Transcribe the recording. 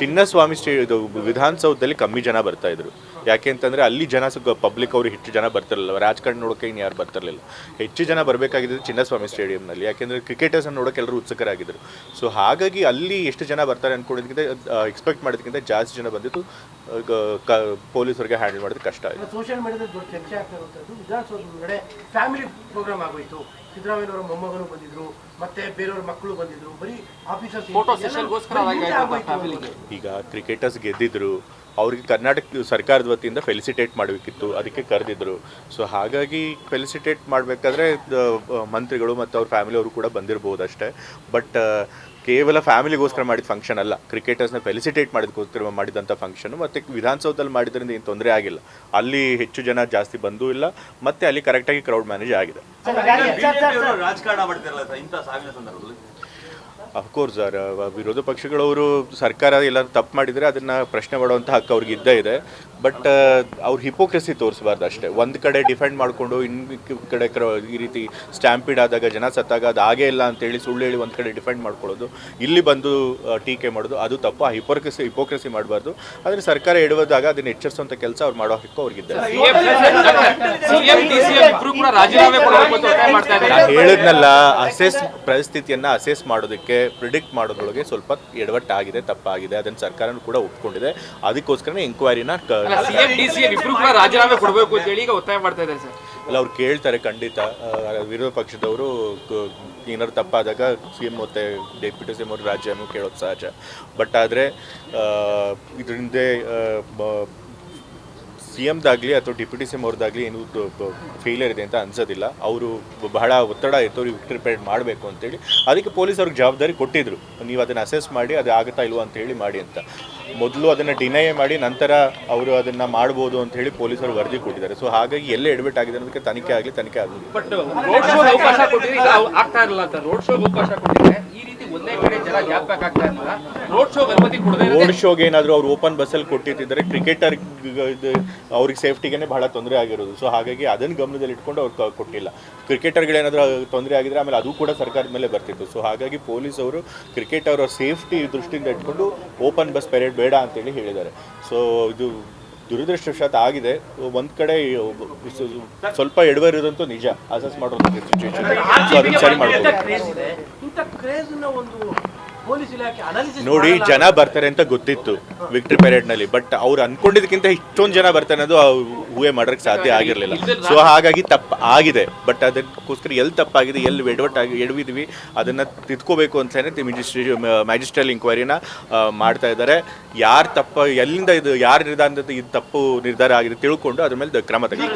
Chinnaswamy stay ಇದು ವಿಧಾನಸೌಧದಲ್ಲಿ ಕಮ್ಮಿ ಜನ ಬರ್ತಾ ಇದ್ರು. ಯಾಕೆ ಅಂತಂದ್ರೆ ಅಲ್ಲಿ ಜನ ಪಬ್ಲಿಕ್ ಅವರು ಹೆಚ್ಚು ಜನ ಬರ್ತಿರಲಿಲ್ಲ. ರಾಜಕಾರಣ ನೋಡೋಕೆ ಇನ್ನು ಯಾರು ಬರ್ತಿರಲಿಲ್ಲ. ಹೆಚ್ಚು ಜನ ಬರಬೇಕಾಗಿದ್ದು ಚಿನ್ನಸ್ವಾಮಿ ಸ್ಟೇಡಿಯಂನಲ್ಲಿ. ಯಾಕೆಂದ್ರೆ ಕ್ರಿಕೆಟರ್ಸ್ ನೋಡೋಕೆ ಎಲ್ಲರೂ ಉತ್ಸುಕರಾಗಿದ್ದರು ಸೊ ಹಾಗಾಗಿ ಅಲ್ಲಿ ಎಷ್ಟು ಜನ ಬರ್ತಾರೆ ಅನ್ಕೊಂಡಿದ್ದಕ್ಕಿಂತ ಎಕ್ಸ್ಪೆಕ್ಟ್ ಮಾಡೋದಕ್ಕಿಂತ ಜಾಸ್ತಿ ಜನ ಬಂದಿದ್ದು ಕ ಪೊಲೀಸರಿಗೆ ಹ್ಯಾಂಡಲ್ ಮಾಡೋದು ಕಷ್ಟ ಆಯಿತು. ಸಿದ್ದರಾಮಯ್ಯನವರ ಮೊಮ್ಮಗನು ಬಂದಿದ್ರು ಮತ್ತೆ ಬೇರೆಯವ್ರ ಮಕ್ಕಳು ಬಂದಿದ್ರು ಬರೀ ಆಫೀಸರ್. ಈಗ ಕ್ರಿಕೆಟರ್ಸ್ ಗೆದ್ದಿದ್ರು ಅವ್ರಿಗೆ ಕರ್ನಾಟಕ ಸರ್ಕಾರದ ವತಿಯಿಂದ ಫೆಲಿಸಿಟೇಟ್ ಮಾಡಬೇಕಿತ್ತು ಅದಕ್ಕೆ ಕರೆದಿದ್ರು. ಸೊ ಹಾಗಾಗಿ ಫೆಲಿಸಿಟೇಟ್ ಮಾಡಬೇಕಾದ್ರೆ ಮಂತ್ರಿಗಳು ಮತ್ತು ಅವ್ರ ಫ್ಯಾಮಿಲಿ ಅವರು ಕೂಡ ಬಂದಿರಬಹುದು ಅಷ್ಟೇ ಬಟ್ ಕೇವಲ ಫ್ಯಾಮಿಲಿಗೋಸ್ಕರ ಮಾಡಿದ ಫಂಕ್ಷನ್ ಅಲ್ಲ. ಕ್ರಿಕೆಟರ್ಸ್ನ ಫೆಲಿಸಿಟೇಟ್ ಮಾಡಿದಕ್ಕೋಸ್ಕರ ಮಾಡಿದಂಥ ಫಂಕ್ಷನ್ ಮತ್ತು ವಿಧಾನಸೌಧದಲ್ಲಿ ಮಾಡಿದ್ರಿಂದ ಏನು ತೊಂದರೆ ಆಗಿಲ್ಲ. ಅಲ್ಲಿ ಹೆಚ್ಚು ಜನ ಜಾಸ್ತಿ ಬಂದೂ ಇಲ್ಲ. ಮತ್ತು ಅಲ್ಲಿ ಕರೆಕ್ಟಾಗಿ ಕ್ರೌಡ್ ಮ್ಯಾನೇಜ್ ಆಗಿದೆ. ಅಫ್ಕೋರ್ಸ್ ಸರ್ ವಿರೋಧ ಪಕ್ಷಗಳವರು ಸರ್ಕಾರ ಎಲ್ಲ ತಪ್ಪು ಮಾಡಿದರೆ ಅದನ್ನು ಪ್ರಶ್ನೆ ಮಾಡುವಂಥ ಹಕ್ಕು ಅವ್ರಿಗೆ ಇದ್ದೇ ಇದೆ ಬಟ್ ಅವ್ರು ಹಿಪೋಕ್ರೆಸಿ ತೋರಿಸಬಾರ್ದು ಅಷ್ಟೇ ಒಂದು ಕಡೆ ಡಿಫೆಂಡ್ ಮಾಡಿಕೊಂಡು ಇನ್ ಕಡೆ ಕ್ರ ಈ ರೀತಿ ಸ್ಟ್ಯಾಂಪಿಡ್ ಆದಾಗ ಜನ ಸತ್ತಾಗ ಅದು ಆಗೇ ಇಲ್ಲ ಅಂತೇಳಿ ಸುಳ್ಳು ಹೇಳಿ ಒಂದು ಕಡೆ ಡಿಫೆಂಡ್ ಮಾಡ್ಕೊಳ್ಳೋದು ಇಲ್ಲಿ ಬಂದು ಟೀಕೆ ಮಾಡೋದು ಅದು ತಪ್ಪು. ಆ ಹಿಪೋಕ್ರೆಸಿ ಹಿಪೋಕ್ರೆಸಿ ಮಾಡಬಾರ್ದು. ಆದರೆ ಸರ್ಕಾರ ಎಡುವುದಾಗ ಅದನ್ನು ಎಚ್ಚರಿಸುವಂಥ ಕೆಲಸ ಅವ್ರು ಮಾಡೋ ಹಕ್ಕು ಅವ್ರಿಗಿದ್ದಾರೆ ಹೇಳಿದ್ನಲ್ಲ ಅಸೆಸ್ ಪರಿಸ್ಥಿತಿಯನ್ನು ಅಸೆಸ್ ಮಾಡೋದಕ್ಕೆ ಪ್ರಿಡಿಕ್ಟ್ ಮಾಡೋದ್ರೊಳಗೆ ಸ್ವಲ್ಪ ಎಡವಟ್ಟಾಗಿದೆ ತಪ್ಪಾಗಿದೆ ಅದನ್ನು ಸರ್ಕಾರನೂ ಕೂಡ ಒಪ್ಕೊಂಡಿದೆ. ಅದಕ್ಕೋಸ್ಕರ ಎಂಕ್ವೈರಿನ ಅಲ್ಲ ಸಿಎಂ ಡಿಸಿಎಂ ಇಬ್ರು ರಾಜೀನಾಮೆ ಕೊಡಬೇಕು ಅಂತ ಹೇಳಿ ಈಗ ಒತ್ತಾಯ ಮಾಡ್ತಾ ಇದ್ದಾರೆ ಸರ್. ಅಲ್ಲ ಅವ್ರು ಕೇಳ್ತಾರೆ ಖಂಡಿತ. ವಿರೋಧ ಪಕ್ಷದವರು ಏನಾದ್ರು ತಪ್ಪಾದಾಗ ಸಿ ಎಂ ಮತ್ತೆ ಡೆಪ್ಯೂಟಿ ಸಿ ಎಂ ಅವರು ರಾಜ್ಯನೂ ಕೇಳೋದು ಸಹಜ. ಬಟ್ ಆದರೆ ಇದರಿಂದ ಸಿ ಎಮ್ದಾಗಲಿ ಅಥವಾ ಡೆಪ್ಯೂಟಿ ಸಿ ಎಂ ಅವ್ರದ್ದಾಗಲಿ ಏನು ಫೇಲಿಯರ್ ಇದೆ ಅಂತ ಅನ್ಸೋದಿಲ್ಲ. ಅವರು ಬಹಳ ಒತ್ತಡ ಇತ್ತು ಅವ್ರಿಗೆ ವಿಕ್ಟರಿ ಮಾಡಬೇಕು ಅಂತೇಳಿ. ಅದಕ್ಕೆ ಪೊಲೀಸ್ ಅವ್ರಿಗೆ ಜವಾಬ್ದಾರಿ ಕೊಟ್ಟಿದ್ರು. ನೀವು ಅದನ್ನು ಅಸೆಸ್ ಮಾಡಿ, ಅದು ಆಗುತ್ತಾ ಇಲ್ವೋ ಅಂತ ಹೇಳಿ ಮಾಡಿ ಅಂತ. ಮೊದಲು ಅದನ್ನು ಡಿನೈ ಮಾಡಿ, ನಂತರ ಅವರು ಅದನ್ನು ಮಾಡ್ಬೋದು ಅಂತ ಹೇಳಿ ಪೊಲೀಸರು ವರದಿ ಕೊಟ್ಟಿದ್ದಾರೆ. ಸೊ ಹಾಗಾಗಿ ಎಲ್ಲೇ ಎಡ್ಮಿಟ್ ಆಗಿದೆ ಅನ್ನೋದಕ್ಕೆ ತನಿಖೆ ಆಗಲಿ ತನಿಖೆ ಆಗಲಿ ಬಟ್ ರೋಡ್ ಶೋ ಅವಕಾಶ ಕೊಟ್ಟಿದ್ರೆ ಆಗ್ತಾ ಇರಲ್ಲ ಅಂತ. ರೋಡ್ ಶೋಗೆ ಅವಕಾಶ ಕೊಟ್ಟಿದ್ರೆ ಈ ರೀತಿ ಒಂದೇ ರೋಡ್ ಶೋಗೆ ಏನಾದರೂ ಅವ್ರು ಓಪನ್ ಬಸ್ಸಲ್ಲಿ ಕೊಟ್ಟಿದ್ದರೆ ಕ್ರಿಕೆಟರ್ ಅವ್ರಿಗೆ ಸೇಫ್ಟಿಗೆ ಬಹಳ ತೊಂದರೆ ಆಗಿರೋದು. ಸೊ ಹಾಗಾಗಿ ಅದನ್ನು ಗಮನದಲ್ಲಿ ಇಟ್ಕೊಂಡು ಅವ್ರು ಕೊಟ್ಟಿಲ್ಲ. ಕ್ರಿಕೆಟರ್ಗಳೇನಾದರೂ ತೊಂದರೆ ಆಗಿದ್ರೆ ಆಮೇಲೆ ಅದು ಕೂಡ ಸರ್ಕಾರದ ಮೇಲೆ ಬರ್ತಿತ್ತು. ಸೊ ಹಾಗಾಗಿ ಪೊಲೀಸ್ ಅವರು ಕ್ರಿಕೆಟ್ ಅವರ ಸೇಫ್ಟಿ ದೃಷ್ಟಿಯಿಂದ ಇಟ್ಕೊಂಡು ಓಪನ್ ಬಸ್ ಪೆರೇಡ್ ಬೇಡ ಅಂತೇಳಿ ಹೇಳಿದ್ದಾರೆ. ಸೊ ಇದು ದುರದೃಷ್ಟವಶಾತ್ ಆಗಿದೆ. ಒಂದು ಕಡೆ ಸ್ವಲ್ಪ ಎಡವರಿದಂತೂ ನಿಜ. ಅಸೆಸ್ ಮಾಡೋದು ಸಿಚುವೇಶನ್ ಸರಿ ಮಾಡ್ಬೋದು. ನೋಡಿ ಜನ ಬರ್ತಾರೆ ಅಂತ ಗೊತ್ತಿತ್ತು ವಿಕ್ಟ್ರಿ ಪೆರೇಡ್ನಲ್ಲಿ ಬಟ್ ಅವ್ರು ಅನ್ಕೊಂಡಿದ್ದಕ್ಕಿಂತ ಇಷ್ಟೊಂದು ಜನ ಬರ್ತಾರೆ ಅನ್ನೋದು ಊಹೆ ಮಾಡೋಕ್ಕೆ ಸಾಧ್ಯ ಆಗಿರಲಿಲ್ಲ ಸೊ ಹಾಗಾಗಿ ತಪ್ಪು ಆಗಿದೆ ಬಟ್ ಅದಕ್ಕೋಸ್ಕರ ಎಲ್ಲಿ ತಪ್ಪಾಗಿದೆ ಎಲ್ಲಿ ಎಡವಟ್ಟಾಗಿ ಎಡವಿದ್ವಿ ಅದನ್ನ ತಿದ್ಕೋಬೇಕು ಅಂತಾನೆ ಮ್ಯಾಜಿಸ್ಟ್ರಲ್ ಇನ್ಕ್ವೈರಿನ ಮಾಡ್ತಾ ಇದ್ದಾರೆ ಯಾರು ತಪ್ಪ ಎಲ್ಲಿಂದ ಇದು ಯಾರ ನಿರ್ಧಾರದ ಇದು ತಪ್ಪು ನಿರ್ಧಾರ ಆಗಿದೆ ತಿಳ್ಕೊಂಡು ಅದ್ರ ಮೇಲೆ ಕ್ರಮ ತೆಗೆದು